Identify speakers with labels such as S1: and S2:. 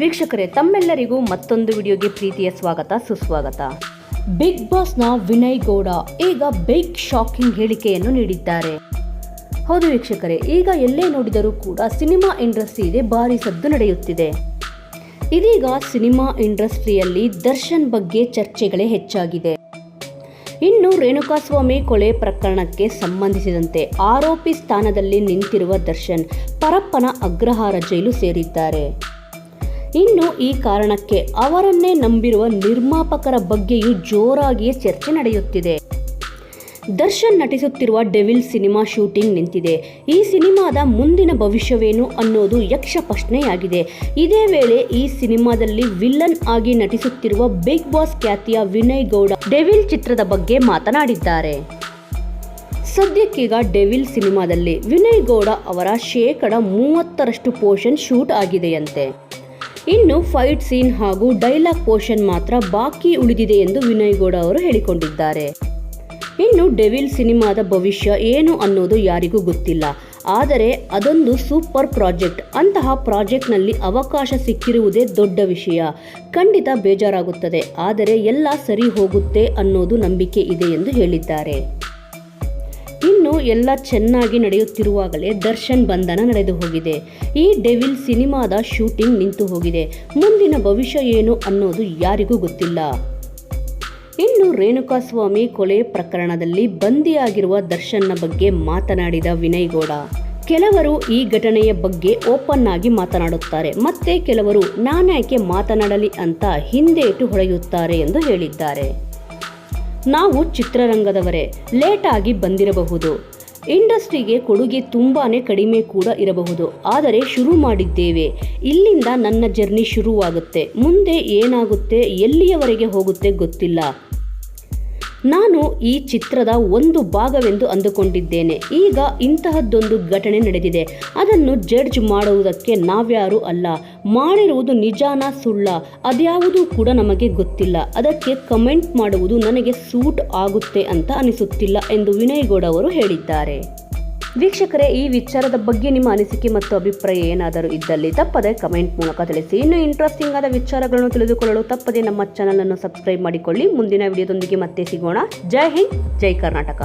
S1: ವೀಕ್ಷಕರೇ, ತಮ್ಮೆಲ್ಲರಿಗೂ ಮತ್ತೊಂದು ವಿಡಿಯೋಗೆ ಪ್ರೀತಿಯ ಸ್ವಾಗತ, ಸುಸ್ವಾಗತ. ಬಿಗ್ ಬಾಸ್ನ ವಿನಯ್ ಗೌಡ ಈಗ ಬಿಗ್ ಶಾಕಿಂಗ್ ಹೇಳಿಕೆಯನ್ನು ನೀಡಿದ್ದಾರೆ. ಹೌದು ವೀಕ್ಷಕರೇ, ಈಗ ಎಲ್ಲೇ ನೋಡಿದರೂ ಕೂಡ ಸಿನಿಮಾ ಇಂಡಸ್ಟ್ರಿಗೆ ಭಾರಿ ಸದ್ದು ನಡೆಯುತ್ತಿದೆ. ಇದೀಗ ಸಿನಿಮಾ ಇಂಡಸ್ಟ್ರಿಯಲ್ಲಿ ದರ್ಶನ್ ಬಗ್ಗೆ ಚರ್ಚೆಗಳೇ ಹೆಚ್ಚಾಗಿದೆ. ಇನ್ನು ರೇಣುಕಾಸ್ವಾಮಿ ಕೊಲೆ ಪ್ರಕರಣಕ್ಕೆ ಸಂಬಂಧಿಸಿದಂತೆ ಆರೋಪಿ ಸ್ಥಾನದಲ್ಲಿ ನಿಂತಿರುವ ದರ್ಶನ್ ಪರಪ್ಪನ ಅಗ್ರಹಾರ ಜೈಲು ಸೇರಿದ್ದಾರೆ. ಇನ್ನು ಈ ಕಾರಣಕ್ಕೆ ಅವರನ್ನೇ ನಂಬಿರುವ ನಿರ್ಮಾಪಕರ ಬಗ್ಗೆಯೂ ಜೋರಾಗಿಯೇ ಚರ್ಚೆ ನಡೆಯುತ್ತಿದೆ. ದರ್ಶನ್ ನಟಿಸುತ್ತಿರುವ ಡೆವಿಲ್ ಸಿನಿಮಾ ಶೂಟಿಂಗ್ ನಿಂತಿದೆ. ಈ ಸಿನಿಮಾದ ಮುಂದಿನ ಭವಿಷ್ಯವೇನು ಅನ್ನೋದು ಯಕ್ಷ ಪ್ರಶ್ನೆಯಾಗಿದೆ. ಇದೇ ವೇಳೆ ಈ ಸಿನಿಮಾದಲ್ಲಿ ವಿಲ್ಲನ್ ಆಗಿ ನಟಿಸುತ್ತಿರುವ ಬಿಗ್ ಬಾಸ್ ಖ್ಯಾತಿಯ ವಿನಯ್ ಗೌಡ ಡೆವಿಲ್ ಚಿತ್ರದ ಬಗ್ಗೆ ಮಾತನಾಡಿದ್ದಾರೆ. ಸದ್ಯಕ್ಕೀಗ ಡೆವಿಲ್ ಸಿನಿಮಾದಲ್ಲಿ ವಿನಯ್ ಗೌಡ ಅವರ ಶೇಕಡ ಮೂವತ್ತರಷ್ಟು ಪೋರ್ಷನ್ ಶೂಟ್ ಆಗಿದೆಯಂತೆ. ಇನ್ನು ಫೈಟ್ ಸೀನ್ ಹಾಗೂ ಡೈಲಾಗ್ ಪೋರ್ಷನ್ ಮಾತ್ರ ಬಾಕಿ ಉಳಿದಿದೆ ಎಂದು ವಿನಯ್ ಗೌಡ ಅವರು ಹೇಳಿಕೊಂಡಿದ್ದಾರೆ. ಇನ್ನು ಡೆವಿಲ್ ಸಿನಿಮಾದ ಭವಿಷ್ಯ ಏನು ಅನ್ನೋದು ಯಾರಿಗೂ ಗೊತ್ತಿಲ್ಲ. ಆದರೆ ಅದೊಂದು ಸೂಪರ್ ಪ್ರಾಜೆಕ್ಟ್. ಅಂತಹ ಪ್ರಾಜೆಕ್ಟ್ನಲ್ಲಿ ಅವಕಾಶ ಸಿಕ್ಕಿರುವುದೇ ದೊಡ್ಡ ವಿಷಯ. ಖಂಡಿತ ಬೇಜಾರಾಗುತ್ತದೆ. ಆದರೆ ಎಲ್ಲ ಸರಿ ಹೋಗುತ್ತೆ ಅನ್ನೋದು ನಂಬಿಕೆ ಇದೆ ಎಂದು ಹೇಳಿದ್ದಾರೆ. ಇನ್ನು ಎಲ್ಲ ಚೆನ್ನಾಗಿ ನಡೆಯುತ್ತಿರುವಾಗಲೇ ದರ್ಶನ್ ಬಂಧನ ನಡೆದು ಹೋಗಿದೆ. ಈ ಡೆವಿಲ್ ಸಿನಿಮಾದ ಶೂಟಿಂಗ್ ನಿಂತು ಹೋಗಿದೆ. ಮುಂದಿನ ಭವಿಷ್ಯ ಏನು ಅನ್ನೋದು ಯಾರಿಗೂ ಗೊತ್ತಿಲ್ಲ. ಇನ್ನು ರೇಣುಕಾಸ್ವಾಮಿ ಕೊಲೆ ಪ್ರಕರಣದಲ್ಲಿ ಬಂದಿಯಾಗಿರುವ ದರ್ಶನ್ನ ಬಗ್ಗೆ ಮಾತನಾಡಿದ ವಿನಯ್ ಗೌಡ ಕೆಲವರು ಈ ಘಟನೆಯ ಬಗ್ಗೆ ಓಪನ್ ಆಗಿ ಮಾತನಾಡುತ್ತಾರೆ. ಮತ್ತೆ ಕೆಲವರು ನಾನ್ಯಾಕೆ ಮಾತನಾಡಲಿ ಅಂತ ಹಿಂದೇಟು ಹೊಳೆಯುತ್ತಾರೆ ಎಂದು ಹೇಳಿದ್ದಾರೆ. ನಾವು ಚಿತ್ರರಂಗದವರೇ ಲೇಟಾಗಿ ಬಂದಿರಬಹುದು. ಇಂಡಸ್ಟ್ರಿಗೆ ಕೊಡುಗೆ ತುಂಬಾ ಕಡಿಮೆ ಕೂಡ ಇರಬಹುದು. ಆದರೆ ಶುರು ಮಾಡಿದ್ದೇವೆ. ಇಲ್ಲಿಂದ ನನ್ನ ಜರ್ನಿ ಶುರುವಾಗುತ್ತೆ. ಮುಂದೆ ಏನಾಗುತ್ತೆ, ಎಲ್ಲಿಯವರೆಗೆ ಹೋಗುತ್ತೆ ಗೊತ್ತಿಲ್ಲ. ನಾನು ಈ ಚಿತ್ರದ ಒಂದು ಭಾಗವೆಂದು ಅಂದುಕೊಂಡಿದ್ದೇನೆ. ಈಗ ಇಂತಹದ್ದೊಂದು ಘಟನೆ ನಡೆದಿದೆ. ಅದನ್ನು ಜಡ್ಜ್ ಮಾಡುವುದಕ್ಕೆ ನಾವ್ಯಾರೂ ಅಲ್ಲ. ಮಾಡಿರುವುದು ನಿಜಾನ, ಸುಳ್ಳ. ಅದ್ಯಾವುದೂ ಕೂಡ ನಮಗೆ ಗೊತ್ತಿಲ್ಲ. ಅದಕ್ಕೆ ಕಮೆಂಟ್ ಮಾಡುವುದು ನನಗೆ ಸೂಟ್ ಆಗುತ್ತೆ ಅಂತ ಅನಿಸುತ್ತಿಲ್ಲ ಎಂದು ವಿನಯ್ ಗೌಡ ಅವರು ಹೇಳಿದ್ದಾರೆ. ವೀಕ್ಷಕರೇ, ಈ ವಿಚಾರದ ಬಗ್ಗೆ ನಿಮ್ಮ ಅನಿಸಿಕೆ ಮತ್ತು ಅಭಿಪ್ರಾಯ ಏನಾದರೂ ಇದ್ದಲ್ಲಿ ತಪ್ಪದೆ ಕಮೆಂಟ್ ಮೂಲಕ ತಿಳಿಸಿ. ಇನ್ನು ಇಂಟ್ರೆಸ್ಟಿಂಗ್ ಆದ ವಿಚಾರಗಳನ್ನು ತಿಳಿದುಕೊಳ್ಳಲು ತಪ್ಪದೆ ನಮ್ಮ ಚಾನಲ್ ಅನ್ನು ಸಬ್ಸ್ಕ್ರೈಬ್ ಮಾಡಿಕೊಳ್ಳಿ. ಮುಂದಿನ ವಿಡಿಯೋದೊಂದಿಗೆ ಮತ್ತೆ ಸಿಗೋಣ. ಜೈ ಹಿಂದ್, ಜೈ ಕರ್ನಾಟಕ.